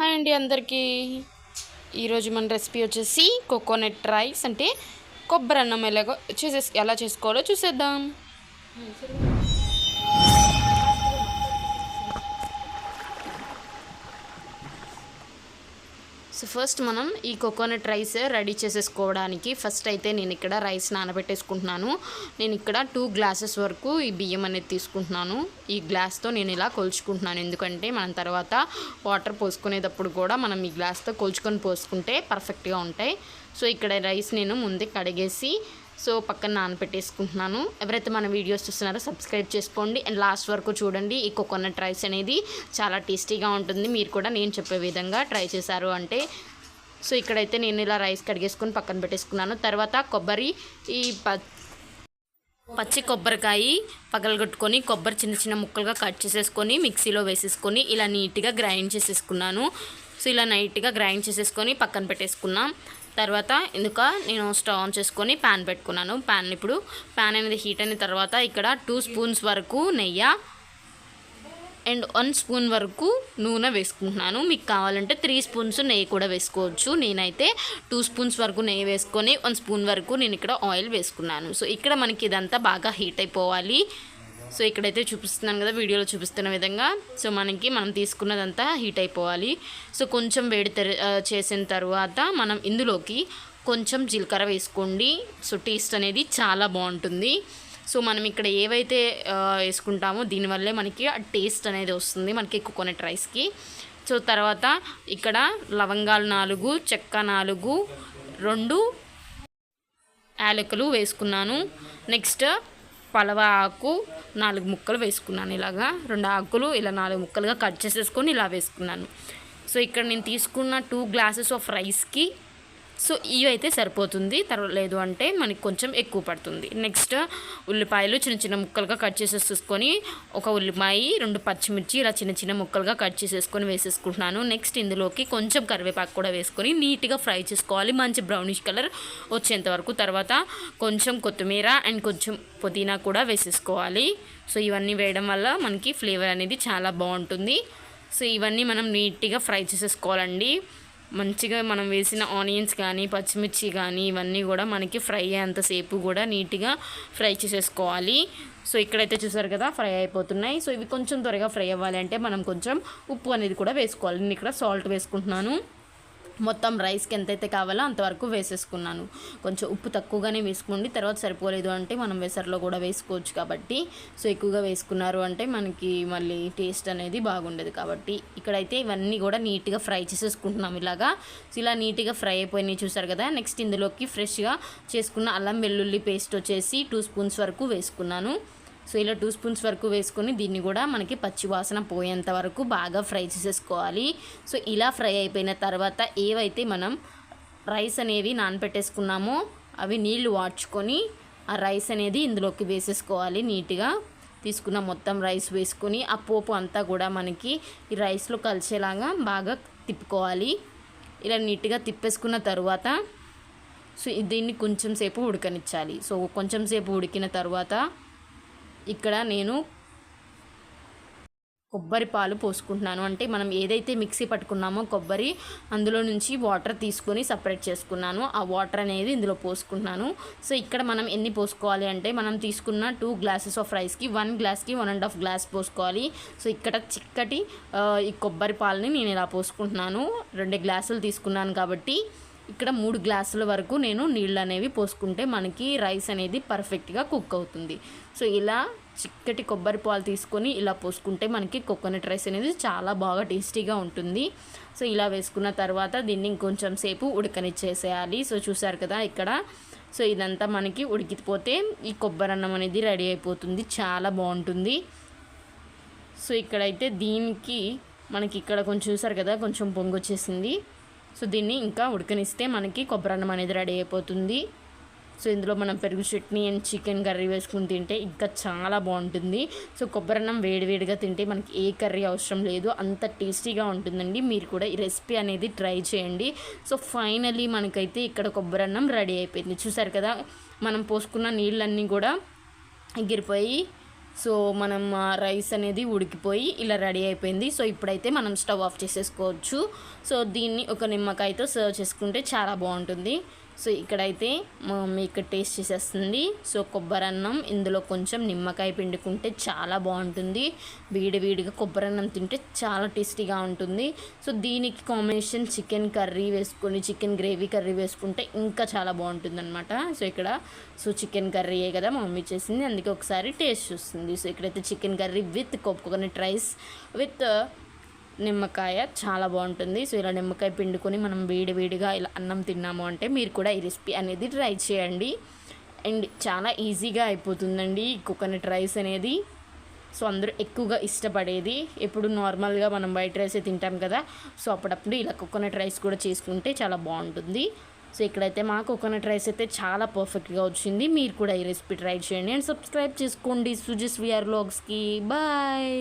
Hi అండి అందరికీ. ఈరోజు మన రెసిపీ వచ్చేసి కోకోనట్ రైస్ అంటే కొబ్బరి అన్నం ఎలాగో చేసే ఎలా చేసుకోవాలో చూసేద్దాం. సో ఫస్ట్ మనం ఈ కోకోనట్ రైస్ రెడీ చేసేసుకోవడానికి ఫస్ట్ అయితే నేను ఇక్కడ రైస్ నానబెట్టేసుకుంటున్నాను. నేను ఇక్కడ టూ గ్లాసెస్ వరకు ఈ బియ్యం అనేది తీసుకుంటున్నాను. ఈ గ్లాస్తో నేను ఇలా కొలుచుకుంటున్నాను. ఎందుకంటే మనం తర్వాత వాటర్ పోసుకునేటప్పుడు కూడా మనం ఈ గ్లాస్తో కొలుచుకొని పోసుకుంటే పర్ఫెక్ట్గా ఉంటాయి. సో ఇక్కడ రైస్ నేను ముందే కడిగేసి సో పక్కన నానపెట్టేసుకుంటున్నాను. ఎవరైతే మన వీడియోస్ చూస్తున్నారో సబ్స్క్రైబ్ చేసుకోండి. అండ్ లాస్ట్ వరకు చూడండి ఈ కోకోనట్ రైస్ అనేది చాలా టేస్టీగా ఉంటుంది. మీరు కూడా నేను చెప్పే విధంగా ట్రై చేశారు అంటే. సో ఇక్కడైతే నేను ఇలా రైస్ కడిగేసుకొని పక్కన పెట్టేసుకున్నాను. తర్వాత కొబ్బరి ఈ ప పచ్చి కొబ్బరికాయ పగలగొట్టుకొని కొబ్బరి చిన్న చిన్న ముక్కలుగా కట్ చేసేసుకొని మిక్సీలో వేసేసుకొని ఇలా నీట్గా గ్రైండ్ చేసేసుకున్నాను. సో ఇలా నైట్గా గ్రైండ్ చేసేసుకొని పక్కన పెట్టేసుకున్నాం. తర్వాత ఇందుక నేను స్టవ్ ఆన్ చేసుకొని ప్యాన్ పెట్టుకున్నాను. ప్యాన్ ఇప్పుడు ప్యాన్ అనేది హీట్ అయిన తర్వాత ఇక్కడ టూ స్పూన్స్ వరకు నెయ్యి అండ్ వన్ స్పూన్ వరకు నూనె వేసుకుంటున్నాను. మీకు కావాలంటే త్రీ స్పూన్స్ నెయ్యి కూడా వేసుకోవచ్చు. నేనైతే టూ స్పూన్స్ వరకు నెయ్యి వేసుకొని వన్ స్పూన్ వరకు నేను ఇక్కడ ఆయిల్ వేసుకున్నాను. సో ఇక్కడ మనకి ఇదంతా బాగా హీట్ అయిపోవాలి. సో ఇక్కడైతే చూపిస్తున్నాను కదా వీడియోలో చూపిస్తున్న విధంగా. సో మనకి మనం తీసుకున్నదంతా హీట్ అయిపోవాలి. సో కొంచెం వేడి చేసిన తర్వాత మనం ఇందులోకి కొంచెం జీలకర్ర వేసుకోండి. సో టేస్ట్ అనేది చాలా బాగుంటుంది. సో మనం ఇక్కడ ఏవైతే వేసుకుంటామో దీనివల్లే మనకి ఆ టేస్ట్ అనేది వస్తుంది మనకి కోకోనట్ రైస్కి. సో తర్వాత ఇక్కడ లవంగాలు నాలుగు చెక్క నాలుగు రెండు యాలకులు వేసుకున్నాను. నెక్స్ట్ పలవ ఆకు నాలుగు ముక్కలు వేసుకున్నాను ఇలాగా. రెండు ఆకులు ఇలా నాలుగు ముక్కలుగా కట్ చేసేసుకొని ఇలా వేసుకున్నాను. సో ఇక్కడ నేను తీసుకున్న టూ గ్లాసెస్ ఆఫ్ రైస్కి సో ఇవి అయితే సరిపోతుంది. తర్వాత లేదు అంటే మనకి కొంచెం ఎక్కువ పడుతుంది. నెక్స్ట్ ఉల్లిపాయలు చిన్న చిన్న ముక్కలుగా కట్ చేసేసుకొని ఒక ఉల్లిపాయ రెండు పచ్చిమిర్చి ఇలా చిన్న చిన్న ముక్కలుగా కట్ చేసేసుకొని వేసేసుకుంటున్నాను. నెక్స్ట్ ఇందులోకి కొంచెం కరివేపాకు కూడా వేసుకొని నీట్గా ఫ్రై చేసుకోవాలి. మంచి బ్రౌనిష్ కలర్ వచ్చేంత వరకు తర్వాత కొంచెం కొత్తిమీర అండ్ కొంచెం పుదీనా కూడా వేసేసుకోవాలి. సో ఇవన్నీ వేయడం వల్ల మనకి ఫ్లేవర్ అనేది చాలా బాగుంటుంది. సో ఇవన్నీ మనం నీట్గా ఫ్రై చేసేసుకోవాలండి. మంచిగా మనం వేసిన ఆనియన్స్ కానీ పచ్చిమిర్చి కానీ ఇవన్నీ కూడా మనకి ఫ్రై అయ్యేంతసేపు కూడా నీట్గా ఫ్రై చేసేసుకోవాలి. సో ఇక్కడైతే చూసారు కదా ఫ్రై అయిపోతున్నాయి. సో ఇవి కొంచెం త్వరగా ఫ్రై అవ్వాలి అంటే మనం కొంచెం ఉప్పు అనేది కూడా వేసుకోవాలి. నేను ఇక్కడ సాల్ట్ వేసుకుంటున్నాను. మొత్తం రైస్కి ఎంతైతే కావాలో అంతవరకు వేసేసుకున్నాను. కొంచెం ఉప్పు తక్కువగానే వేసుకోండి తర్వాత సరిపోలేదు అంటే మనం వెసర్లో కూడా వేసుకోవచ్చు కాబట్టి. సో ఎక్కువగా వేసుకున్నారు అంటే మనకి మళ్ళీ టేస్ట్ అనేది బాగుండదు కాబట్టి. ఇక్కడైతే ఇవన్నీ కూడా నీట్గా ఫ్రై చేసేసుకుంటున్నాం ఇలాగా. సో ఇలా నీట్గా ఫ్రై అయిపోయినాయి చూసారు కదా? నెక్స్ట్ ఇందులోకి ఫ్రెష్గా చేసుకున్న అల్లం వెల్లుల్లి పేస్ట్ వచ్చేసి టూ స్పూన్స్ వరకు వేసుకున్నాను. సో ఇలా టూ స్పూన్స్ వరకు వేసుకొని దీన్ని కూడా మనకి పచ్చి వాసన పోయేంత వరకు బాగా ఫ్రై చేసేసుకోవాలి. సో ఇలా ఫ్రై అయిపోయిన తర్వాత ఏవైతే మనం రైస్ అనేవి నానబెట్టేసుకున్నామో అవి నీళ్ళు వాడ్చుకొని ఆ రైస్ అనేది ఇందులోకి వేసేసుకోవాలి నీట్గా. తీసుకున్న మొత్తం రైస్ వేసుకొని ఆ పోపు అంతా కూడా మనకి ఈ రైస్లో కలిసేలాగా బాగా తిప్పుకోవాలి. ఇలా నీట్గా తిప్పేసుకున్న తర్వాత సో దీన్ని కొంచెం సేపు ఉడకనిచ్చాలి. సో కొంచెం సేపు ఉడికిన తర్వాత ఇక్కడ నేను కొబ్బరి పాలు పోసుకుంటున్నాను. అంటే మనం ఏదైతే మిక్సీ పట్టుకున్నామో కొబ్బరి అందులో నుంచి వాటర్ తీసుకొని సపరేట్ చేసుకున్నాను. ఆ వాటర్ అనేది ఇందులో పోసుకుంటున్నాను. సో ఇక్కడ మనం ఎన్ని పోసుకోవాలి అంటే మనం తీసుకున్న టూ గ్లాసెస్ ఆఫ్ రైస్కి వన్ గ్లాస్కి వన్ అండ్ హాఫ్ గ్లాస్ పోసుకోవాలి. సో ఇక్కడ చిక్కటి ఈ కొబ్బరి పాలని నేను ఇలా పోసుకుంటున్నాను. రెండు గ్లాసులు తీసుకున్నాను కాబట్టి ఇక్కడ మూడు గ్లాసుల వరకు నేను నీళ్ళు అనేవి పోసుకుంటే మనకి రైస్ అనేది పర్ఫెక్ట్గా కుక్ అవుతుంది. సో ఇలా చిక్కటి కొబ్బరి పాలు తీసుకొని ఇలా పోసుకుంటే మనకి కోకోనట్ రైస్ అనేది చాలా బాగా టేస్టీగా ఉంటుంది. సో ఇలా వేసుకున్న తర్వాత దీన్ని ఇంకొంచెం సేపు ఉడకనిచ్చేసేయాలి. సో చూసారు కదా ఇక్కడ. సో ఇదంతా మనకి ఉడికిపోతే ఈ కొబ్బరి అన్నం అనేది రెడీ అయిపోతుంది. చాలా బాగుంటుంది. సో ఇక్కడైతే దీనికి మనకి ఇక్కడ కొంచెం చూసారు కదా కొంచెం పొంగు వచ్చేసింది సో దీన్ని ఇంకా ఉడకనిస్తే మనకి కొబ్బరి అన్నం అనేది రెడీ అయిపోతుంది. సో ఇందులో మనం పెరుగు చట్నీ అండ్ చికెన్ కర్రీ వేసుకుని తింటే ఇంకా చాలా బాగుంటుంది. సో కొబ్బరి అన్నం వేడివేడిగా తింటే మనకి ఏ కర్రీ అవసరం లేదు. అంత టేస్టీగా ఉంటుందండి. మీరు కూడా ఈ రెసిపీ అనేది ట్రై చేయండి. సో ఫైనలీ మనకైతే ఇక్కడ కొబ్బరి అన్నం రెడీ అయిపోయింది. చూసారు కదా? మనం పోసుకున్న నీళ్ళన్నీ కూడా ఎగిరిపోయి సో మనం రైస్ అనేది ఉడికిపోయి ఇలా రెడీ అయిపోయింది. సో ఇప్పుడైతే మనం స్టవ్ ఆఫ్ చేసేసుకోవచ్చు. సో దీన్ని ఒక నిమ్మకాయతో సర్వ్ చేసుకుంటే చాలా బాగుంటుంది. సో ఇక్కడైతే మా మమ్మీ ఇక్కడ టేస్ట్ చేసేస్తుంది. సో కొబ్బరి అన్నం ఇందులో కొంచెం నిమ్మకాయ పిండుకుంటే చాలా బాగుంటుంది. వేడివేడిగా కొబ్బరి అన్నం తింటే చాలా టేస్టీగా ఉంటుంది. సో దీనికి కాంబినేషన్ చికెన్ కర్రీ వేసుకొని చికెన్ గ్రేవీ కర్రీ వేసుకుంటే ఇంకా చాలా బాగుంటుంది అనమాట సో ఇక్కడ సో చికెన్ కర్రీయే కదా మా మమ్మీ చేసింది. అందుకే ఒకసారి టేస్ట్ చూస్తుంది. సో ఇక్కడైతే చికెన్ కర్రీ విత్ కొబ్బరి రైస్ విత్ నిమ్మకాయ చాలా బాగుంటుంది. సో ఇలా నిమ్మకాయ పిండుకొని మనం వేడి వేడిగా ఇలా అన్నం తిన్నాము అంటే మీరు కూడా ఈ రెసిపీ అనేది ట్రై చేయండి. అండ్ చాలా ఈజీగా అయిపోతుందండి కోకోనట్ రైస్ అనేది. సో అందరూ ఎక్కువగా ఇష్టపడేది. ఎప్పుడు నార్మల్గా మనం వైట్ రైస్ తింటాం కదా సో అప్పుడప్పుడు ఇలా కోకోనట్ రైస్ కూడా చేసుకుంటే చాలా బాగుంటుంది. సో ఇక్కడైతే మా కోకోనట్ రైస్ అయితే చాలా పర్ఫెక్ట్గా వచ్చింది. మీరు కూడా ఈ రెసిపీ ట్రై చేయండి. అండ్ సబ్స్క్రైబ్ చేసుకోండి సుజిస్ విఆర్ వ్లాగ్స్కి. బాయ్.